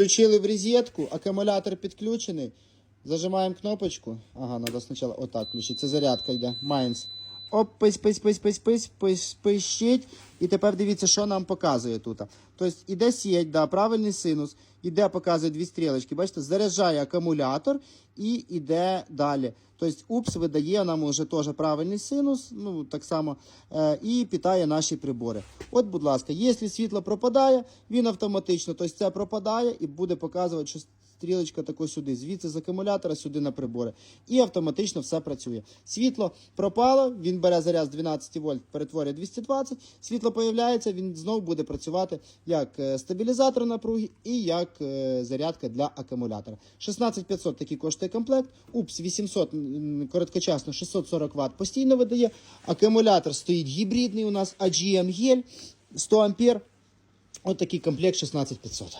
Включили в розетку, акумулятор підключений. Зажимаємо кнопочку. Ага, треба спочатку отак включити. Це зарядка йде. Майнс. Оп, пись, пись, пись, пись, пись, пись, пищить. І тепер дивіться, що нам показує тут. Тобто іде сіть, да, правильний синус, іде, показує дві стрілочки. Бачите, заряджає акумулятор і йде далі. Тобто УПС видає нам уже теж правильний синус, ну так само, е, і питає наші прибори. От, будь ласка, якщо світло пропадає, він автоматично, тобто це пропадає і буде показувати, що стрілочка тако сюди, звідси з акумулятора сюди на прибори. І автоматично все працює. Світло пропало, він бере заряд з 12 вольт, перетворює 220, світло появляється, він знову буде працювати як е, стабілізатор напруги і як е, зарядка для акумулятора. 16500 такий коштує комплект, УПС 800 короткочасно 640 Вт постійно видає. Акумулятор стоїть гібридний у нас AGM гель 100 ампер. Ось такий комплект 16500.